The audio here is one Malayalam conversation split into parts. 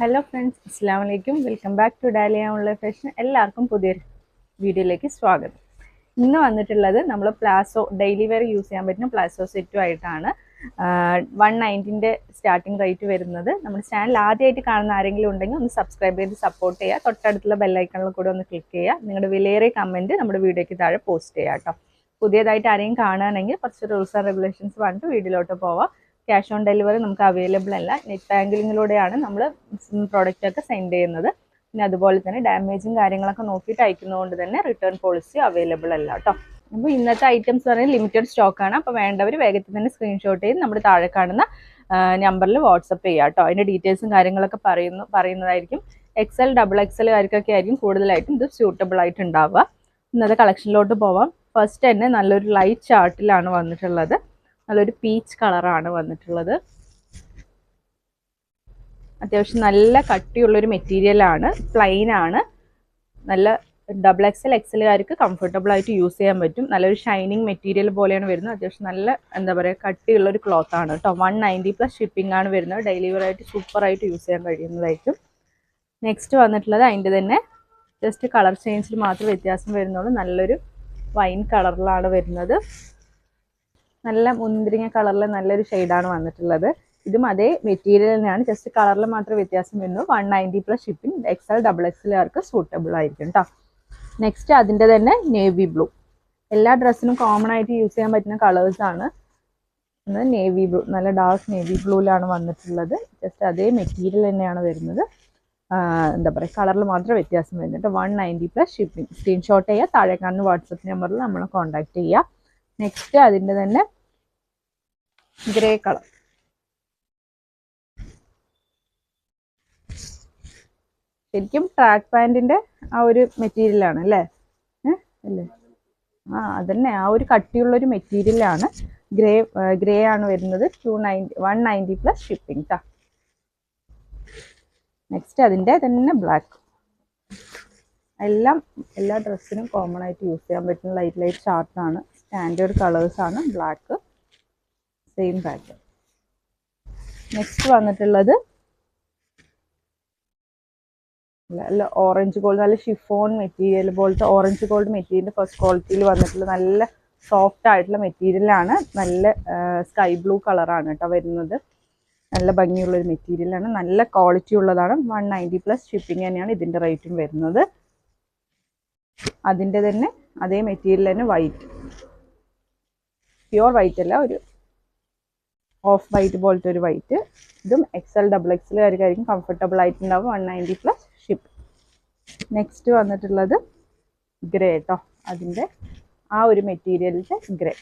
ഹലോ ഫ്രണ്ട്സ് അസ്സാം വലൈക്കും welcome back to Dalia online fashion എല്ലാവർക്കും പുതിയൊരു വീഡിയോയിലേക്ക് സ്വാഗതം. ഇന്ന് വന്നിട്ടുള്ളത് നമ്മൾ പ്ലാസോ ഡെയിലി വെയർ യൂസ് ചെയ്യാൻ പറ്റുന്ന പ്ലാസോ സെറ്റും ആയിട്ടാണ്. വൺ നയന്റിന്റെ സ്റ്റാർട്ടിംഗ് റേറ്റ് വരുന്നത്. നമ്മുടെ ചാനൽ ആദ്യമായിട്ട് കാണുന്ന ആരെങ്കിലും ഉണ്ടെങ്കിൽ ഒന്ന് സബ്സ്ക്രൈബ് ചെയ്ത് സപ്പോർട്ട് ചെയ്യുക. തൊട്ടടുത്തുള്ള ബെല്ലൈക്കണിൽ കൂടെ ഒന്ന് ക്ലിക്ക് ചെയ്യുക. നിങ്ങളുടെ വിലയേറിയ കമന്റ് നമ്മുടെ വീഡിയോയ്ക്ക് താഴെ പോസ്റ്റ് ചെയ്യുക കേട്ടോ. പുതിയതായിട്ട് ആരെയും കാണുകയാണെങ്കിൽ കുറച്ച് റൂൾസ് ആൻഡ് റെഗുലേഷൻസ് പറഞ്ഞിട്ട് വീഡിയോയിലോട്ട് പോവാം. ക്യാഷ് ഓൺ ഡെലിവറി നമുക്ക് അവൈലബിൾ അല്ല. നെറ്റ് ബാങ്കിങ്ങിലൂടെയാണ് നമ്മൾ പ്രോഡക്റ്റ് ഒക്കെ സെൻഡ് ചെയ്യുന്നത്. പിന്നെ അതുപോലെ തന്നെ ഡാമേജും കാര്യങ്ങളൊക്കെ നോക്കിയിട്ട് അയക്കുന്നതുകൊണ്ട് തന്നെ റിട്ടേൺ പോളിസി അവൈലബിൾ അല്ല കേട്ടോ അപ്പോൾ ഇന്നത്തെ ഐറ്റംസ് പറയുന്നത് ലിമിറ്റഡ് സ്റ്റോക്കാണ് അപ്പോൾ വേണ്ടവർ വേഗത്തിൽ തന്നെ സ്ക്രീൻഷോട്ട് ചെയ്ത് നമ്മുടെ താഴെ കാണുന്ന നമ്പറിൽ വാട്സപ്പ് ചെയ്യുക കേട്ടോ അതിന്റെ ഡീറ്റെയിൽസും കാര്യങ്ങളൊക്കെ പറയുന്നു പറയുന്നതായിരിക്കും. എക്സൽ ഡബിൾ എക്സൽ കാര്യങ്ങളൊക്കെ ആയിരിക്കും കൂടുതലായിട്ടും ഇത് സ്യൂട്ടബിൾ ആയിട്ട് ഉണ്ടാവുക. ഇന്നത്തെ കളക്ഷനിലോട്ട് പോവാം. ഫസ്റ്റ് തന്നെ നല്ലൊരു ലൈറ്റ് ചാർട്ടിലാണ് വന്നിട്ടുള്ളത്. നല്ലൊരു പീച്ച് കളറാണ് വന്നിട്ടുള്ളത്. അത്യാവശ്യം നല്ല കട്ടിയുള്ളൊരു മെറ്റീരിയലാണ് പ്ലെയിൻ ആണ്. നല്ല ഡബിൾ എക്സൽ എക്സലുകാർക്ക് കംഫർട്ടബിൾ ആയിട്ട് യൂസ് ചെയ്യാൻ പറ്റും. നല്ലൊരു ഷൈനിങ് മെറ്റീരിയൽ പോലെയാണ് വരുന്നത്. അത്യാവശ്യം നല്ല എന്താ പറയുക കട്ടിയുള്ള ഒരു ക്ലോത്ത് ആണ് കേട്ടോ. വൺ നയന്റി പ്ലസ് ഷിപ്പിംഗ് ആണ് വരുന്നത്. ഡെലിവറി ആയിട്ട് സൂപ്പറായിട്ട് യൂസ് ചെയ്യാൻ കഴിയുന്നതായിരിക്കും. നെക്സ്റ്റ് വന്നിട്ടുള്ളത് അതിന്റെ തന്നെ ജസ്റ്റ് കളർ ചേഞ്ചിൽ മാത്രം വ്യത്യാസം വരുന്നുള്ളൂ. നല്ലൊരു വൈൻ കളറിലാണ് വരുന്നത്. നല്ല മുന്തിരിങ്ങ കളറിൽ നല്ലൊരു ഷെയ്ഡാണ് വന്നിട്ടുള്ളത്. ഇതും അതേ മെറ്റീരിയൽ തന്നെയാണ്. ജസ്റ്റ് കളറിൽ മാത്രം വ്യത്യാസം വരുന്നു. One ninety plus shipping XL double എക്സലുകാർക്ക് suitable ആയിരിക്കും കേട്ടോ നെക്സ്റ്റ് അതിന്റെ തന്നെ നേവി ബ്ലൂ എല്ലാ ഡ്രസ്സിനും കോമൺ ആയിട്ട് യൂസ് ചെയ്യാൻ പറ്റുന്ന കളേഴ്സാണ് നേവി ബ്ലൂ നല്ല ഡാർക്ക് നേവി ബ്ലൂവിലാണ് വന്നിട്ടുള്ളത്. ജസ്റ്റ് അതേ മെറ്റീരിയൽ തന്നെയാണ് വരുന്നത്. എന്താ പറയുക കളറിൽ മാത്രം വ്യത്യാസം വരുന്നുണ്ട്. One ninety plus shipping screenshot ചെയ്യുക താഴെ കാണുന്ന വാട്സപ്പ് നമ്പറിൽ നമ്മളെ കോൺടാക്ട് ചെയ്യുക നെക്സ്റ്റ് അതിന്റെ തന്നെ ഗ്രേ കളർ ശരിക്കും ട്രാക്ക് പാന്റിന്റെ ആ ഒരു മെറ്റീരിയലാണ് അല്ലേ? അല്ലേ? ആ അതന്നെ. ആ ഒരു കട്ടിയുള്ളൊരു മെറ്റീരിയലാണ് ഗ്രേ ഗ്രേ ആണ് വരുന്നത്. Two ninety one ninety plus shipping ട്ടാ. നെക്സ്റ്റ് അതിന്റെ തന്നെ ബ്ലാക്ക് എല്ലാം എല്ലാ ഡ്രസ്സിനും കോമൺ ആയിട്ട് യൂസ് ചെയ്യാൻ പറ്റുന്ന ലൈറ്റ് ലൈറ്റ് ചാർട്ടാണ് സ്റ്റാൻഡേർഡ് കളേഴ്സാണ് ബ്ലാക്ക് സെയിം പാറ്റേൺ നെക്സ്റ്റ് വന്നിട്ടുള്ളത് നല്ല ഓറഞ്ച് ഗോൾഡ് നല്ല ഷിഫോൺ മെറ്റീരിയൽ പോലത്തെ ഓറഞ്ച് ഗോൾഡ് മെറ്റീരിയൽ ഫസ്റ്റ് ക്വാളിറ്റിയിൽ വന്നിട്ടുള്ള നല്ല സോഫ്റ്റ് ആയിട്ടുള്ള മെറ്റീരിയലാണ് നല്ല സ്കൈ ബ്ലൂ കളറാണ് കേട്ടോ വരുന്നത്. നല്ല ഭംഗിയുള്ളൊരു മെറ്റീരിയലാണ് നല്ല ക്വാളിറ്റി ഉള്ളതാണ്. വൺ നയന്റി പ്ലസ് ഷിപ്പിംഗ് തന്നെയാണ് ഇതിന്റെ റേറ്റും വരുന്നത്. അതിന്റെ തന്നെ അതേ മെറ്റീരിയൽ തന്നെ വൈറ്റ് പ്യുവർ വൈറ്റ് അല്ല ഒരു ഓഫ് വൈറ്റ് പോലത്തെ ഒരു വൈറ്റ് ഇതും എക്സ് എൽ ഡബിൾ എക്സൽ ആയിരിക്കും കംഫർട്ടബിൾ ആയിട്ടുണ്ടാവും one ninety plus ship next വന്നിട്ടുള്ളത് ഗ്രേ കേട്ടോ അതിന്റെ ആ ഒരു മെറ്റീരിയലിന്റെ ഗ്രേ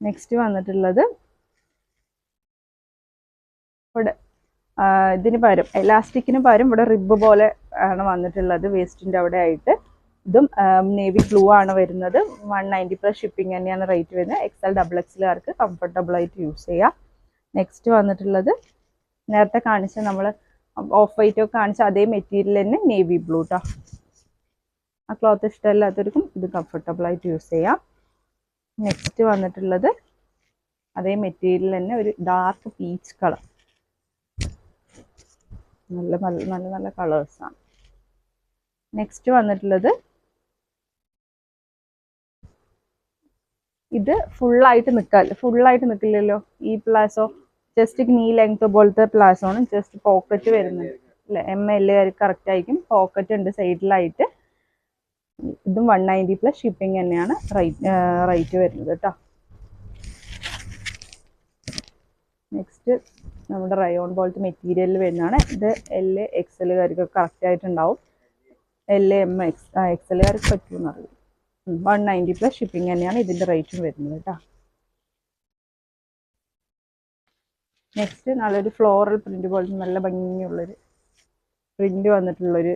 നെക്സ്റ്റ് വന്നിട്ടുള്ളത് ഇവിടെ ഇതിന് പകരം എലാസ്റ്റിക്കിന് പകരം ഇവിടെ റിബ് പോലെ ആണ് വന്നിട്ടുള്ളത് വേസ്റ്റിന്റെ അവിടെ ആയിട്ട്. ഇതും നേവി ബ്ലൂ ആണ് വരുന്നത്. വൺ നയന്റി പ്ലസ് ഷിപ്പിംഗ് തന്നെയാണ് റേറ്റ് വരുന്നത്. എക്സൽ ഡബിൾ എക്സിലുകാർക്ക് കംഫർട്ടബിൾ ആയിട്ട് യൂസ് ചെയ്യാം. നെക്സ്റ്റ് വന്നിട്ടുള്ളത് നേരത്തെ കാണിച്ച നമ്മൾ ഓഫ് വൈറ്റ് ഒക്കെ കാണിച്ച അതേ മെറ്റീരിയൽ തന്നെ നേവി ബ്ലൂ കേട്ടോ ആ ക്ലോത്ത് ഇഷ്ടമല്ലാത്തവർക്കും ഇത് കംഫർട്ടബിൾ ആയിട്ട് യൂസ് ചെയ്യാം. നെക്സ്റ്റ് വന്നിട്ടുള്ളത് അതേ മെറ്റീരിയൽ തന്നെ ഒരു ഡാർക്ക് പീച്ച് കളർ നല്ല നല്ല നല്ല നല്ല കളേഴ്സാണ് നെക്സ്റ്റ് വന്നിട്ടുള്ളത് ഇത് ഫുള്ളായിട്ട് നിൽക്കാല്ല ഫുള്ളായിട്ട് നിൽക്കില്ലല്ലോ ഈ പ്ലാസോ ജസ്റ്റ് നീ ലെങ്ത് പോലത്തെ പ്ലാസോ ആണ്. ജസ്റ്റ് പോക്കറ്റ് വരുന്നുണ്ട് അല്ലെ? എം എൽ കറക്റ്റ് ആയിരിക്കും. പോക്കറ്റ് ഉണ്ട് സൈഡിലായിട്ട് ഇതും വൺ നയന്റി പ്ലസ് ഷിപ്പിംഗ് തന്നെയാണ്. റേറ്റ് റേറ്റ് വരുന്നത് കേട്ടോ. നെക്സ്റ്റ് നമ്മുടെ റയോൺ പോലത്തെ മെറ്റീരിയൽ വരുന്നതാണ്. ഇത് എൽ എക്സലുകാർക്ക് കറക്റ്റ് ആയിട്ടുണ്ടാവും. എൽ എം എക്സ് എക്സലുകാർക്ക് അറിയാം വൺ നയന്റി പ്ലസ് ഷിപ്പിംഗ് തന്നെയാണ് ഇതിന്റെ റേറ്റും വരുന്നത് കേട്ടോ നെക്സ്റ്റ് നല്ലൊരു ഫ്ലോറൽ പ്രിന്റ് പോലത്തെ നല്ല ഭംഗിയുള്ളൊരു പ്രിന്റ് വന്നിട്ടുള്ളൊരു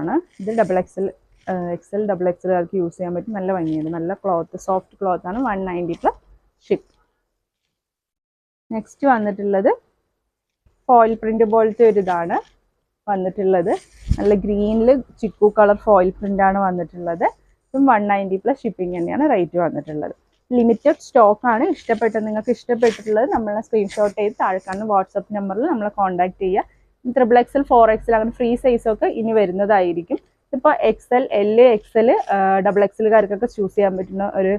ആണ്. ഇത് ഡബിൾ എക്സൽ എക്സൽ ഡബിൾ എക്സലുകാർക്ക് യൂസ് ചെയ്യാൻ പറ്റും. നല്ല ഭംഗിയുണ്ട്. നല്ല ക്ലോത്ത് സോഫ്റ്റ് ക്ലോത്ത് ആണ് one ninety plus ship next വന്നിട്ടുള്ളത് ഫോയിൽ പ്രിന്റ് പോലത്തെ ഒരു ഇതാണ് വന്നിട്ടുള്ളത്. നല്ല ഗ്രീനിൽ ചിക്കു കളർ ഫോയിൽ പ്രിന്റ് ആണ് വന്നിട്ടുള്ളത്. ഇതും വൺ നയന്റി പ്ലസ് ഷിപ്പിംഗ് തന്നെയാണ് റേറ്റ് വന്നിട്ടുള്ളത്. ലിമിറ്റഡ് സ്റ്റോക്ക് ആണ്. ഇഷ്ടപ്പെട്ട നിങ്ങൾക്ക് ഇഷ്ടപ്പെട്ടിട്ടുള്ളത് നമ്മളെ സ്ക്രീൻഷോട്ട് ചെയ്ത് താഴെ കാണുന്ന വാട്സപ്പ് നമ്പറിൽ നമ്മളെ കോൺടാക്ട് ചെയ്യുക. ത്രിബിൾ എക്സൽ ഫോർ എക്സൽ അങ്ങനെ ഫ്രീ സൈസൊക്കെ ഇനി വരുന്നതായിരിക്കും. ഇപ്പോൾ എക്സൽ എൽ എക്സൽ ഡബിൾ എക്സലുകാർക്കൊക്കെ ചൂസ് ചെയ്യാൻ പറ്റുന്ന ഒരു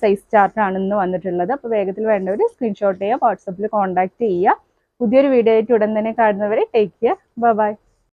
സൈസ് ചാർട്ടാണ് ഇന്ന് വന്നിട്ടുള്ളത്. അപ്പോൾ വേഗത്തിൽ വേണ്ടവർ സ്ക്രീൻഷോട്ട് ചെയ്യുക വാട്സപ്പിൽ കോൺടാക്ട് ചെയ്യുക. പുതിയൊരു വീഡിയോ ആയിട്ട് ഉടൻ തന്നെ കാണുന്നവരെ ടേക്ക് കെയർ ബൈ